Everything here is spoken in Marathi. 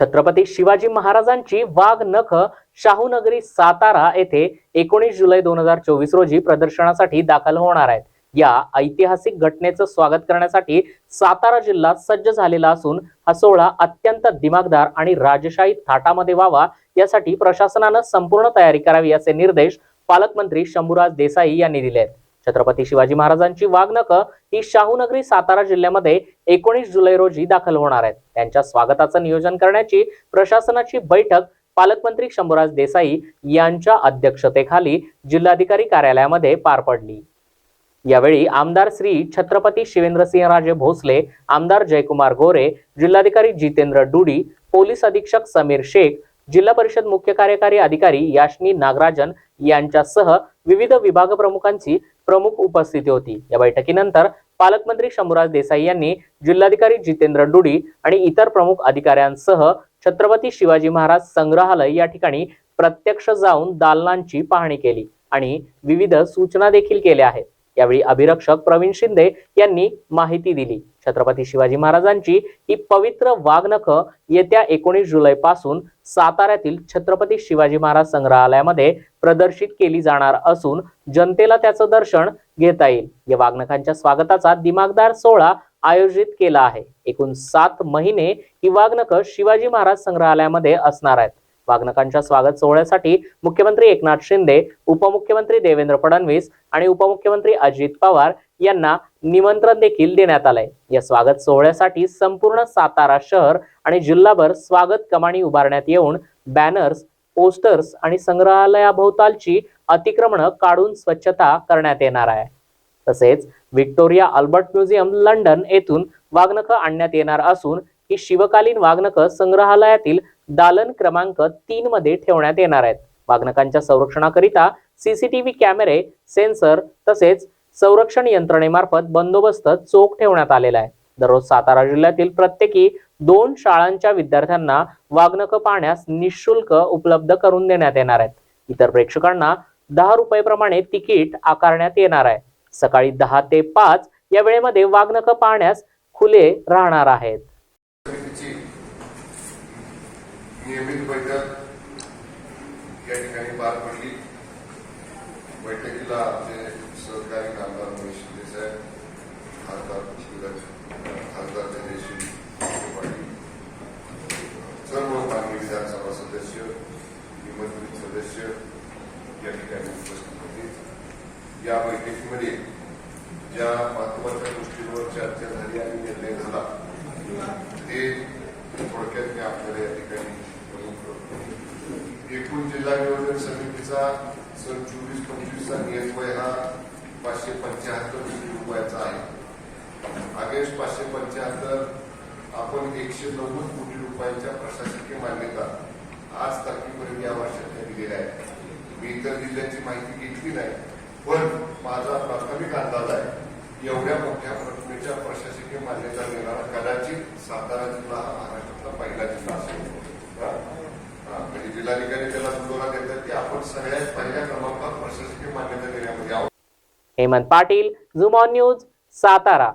छत्रपती शिवाजी महाराजांची वाघ नख शाहूनगरी सातारा येथे एकोणीस जुलै दोन हजार चोवीस रोजी प्रदर्शनासाठी दाखल होणार आहेत. या ऐतिहासिक घटनेचं स्वागत करण्यासाठी सातारा जिल्हा सज्ज झालेला असून हा सोहळा अत्यंत दिमागदार आणि राजशाही थाटामध्ये व्हावा यासाठी प्रशासनानं संपूर्ण तयारी करावी असे निर्देश पालकमंत्री शंभूराज देसाई यांनी दिले आहेत. छत्रपती शिवाजी महाराजांची वाघनख ही शाहूनगरी सातारा जिल्ह्यामध्ये एकोणीस जुलै रोजी दाखल होणार आहेत. त्यांच्या स्वागताचं नियोजन करण्याची प्रशासनाची बैठक पालकमंत्री शंभूराज देसाई यांच्या अध्यक्षतेखाली जिल्हाधिकारी कार्यालयामध्ये पार पडली. यावेळी आमदार श्री छत्रपती शिवेंद्रसिंहराजे भोसले आमदार जयकुमार गोरे जिल्हाधिकारी जितेंद्र डुडी पोलीस अधीक्षक समीर शेख जिल्हा परिषद मुख्य कार्यकारी अधिकारी याशनी नागराजन यांच्यासह विविध विभाग प्रमुखांची प्रमुख उपस्थिती होती. या बैठकीनंतर पालकमंत्री शंभूराज देसाई यांनी जिल्हाधिकारी जितेंद्र डुडी आणि इतर प्रमुख अधिकाऱ्यांसह छत्रपती शिवाजी महाराज संग्रहालय या ठिकाणी प्रत्यक्ष जाऊन दालनांची पाहणी केली आणि विविध सूचना देखील केल्या आहेत. यावेळी अभिरक्षक प्रवीण शिंदे यांनी माहिती दिली. छत्रपती शिवाजी महाराजांची ही पवित्र वाघनख येत्या एकोणीस जुलै पासून साताऱ्यातील छत्रपती शिवाजी महाराज संग्रहालयामध्ये प्रदर्शित केली जाणार असून जनतेला त्याचं दर्शन घेता येईल. या वाघनखांच्या स्वागताचा दिमागदार सोहळा आयोजित केला आहे. एकूण सात महिने ही वाघनख शिवाजी महाराज संग्रहालयामध्ये असणार आहेत. वाघनकांच्या स्वागत सोहळ्यासाठी मुख्यमंत्री एकनाथ शिंदे उपमुख्यमंत्री देवेंद्र फडणवीस आणि उपमुख्यमंत्री अजित पवार यांना निमंत्रण देखील देण्यात आलंय. या स्वागत सोहळ्यासाठी संपूर्ण सातारा शहर आणि जिल्हाभर स्वागत कमानी उभारण्यात येऊन बॅनर्स पोस्टर्स आणि संग्रहालयाभोवतालची अतिक्रमण काढून स्वच्छता करण्यात येणार आहे. तसेच व्हिक्टोरिया अल्बर्ट म्युझियम लंडन येथून वाघनखं आणण्यात येणार असून ही शिवकालीन वाघनखं संग्रहालयातील दालन क्रमांक तीन मध्ये ठेवण्यात येणार आहेत. वाघनकांच्या संरक्षणाकरिता सीसीटीव्ही कॅमेरे सेन्सर तसेच संरक्षण यंत्रणेमार्फत बंदोबस्त चोख ठेवण्यात आलेला आहे. दररोज सातारा जिल्ह्यातील प्रत्येकी दोन शाळांच्या विद्यार्थ्यांना वाघनक पाहण्यास निशुल्क उपलब्ध करून देण्यात येणार आहेत. इतर प्रेक्षकांना दहा रुपये प्रमाणे तिकीट आकारण्यात येणार आहे. सकाळी दहा ते पाच या वेळेमध्ये वाघनक पाहण्यास खुले राहणार आहेत. नियमित बैठक या ठिकाणी पार पडली. बैठकीला आमचे सहकारी कामदार महेश शिंदे साहेब खासदार शिवराज खासदार धनेश पाटील सर्व माननीय विधानसभा सदस्य निमंत्रित सदस्य या ठिकाणी उपस्थित होते. या बैठकीमध्ये ज्या महत्त्वाच्या गोष्टींवर चर्चा झाली आणि निर्णय झाला ते थोडक्यात मी आपल्याला या ठिकाणी एकूण जिल्हा नियोजन समितीचा सन चोवीस पंचवीसचा नियतवय हा पाचशे पंच्याहत्तर कोटी रुपयाचा आहे. ऑगस्ट पाचशे पंच्याहत्तर आपण एकशे नव्वद कोटी रुपयांच्या प्रशासकीय मान्यता आज तारखेपर्यंत या वर्षात दिलेल्या आहेत. मी इतर जिल्ह्यांची माहिती घेतली नाही पण माझा प्राथमिक अंदाज आहे एवढ्या मोठ्या रकमेच्या प्रशासकीय मान्यता देणारा कदाचित सातारा जिल्हा हा महाराष्ट्रातला पहिला जिल्हा असेल हा? हा, म्हणजे जिल्हाधिकारी त्याला दुजोरा देतात की आपण सगळ्यात पहिल्या क्रमांकात प्रशासकीय मान्यता देण्यामध्ये हेमंत पाटील झुमॉन न्यूज सातारा.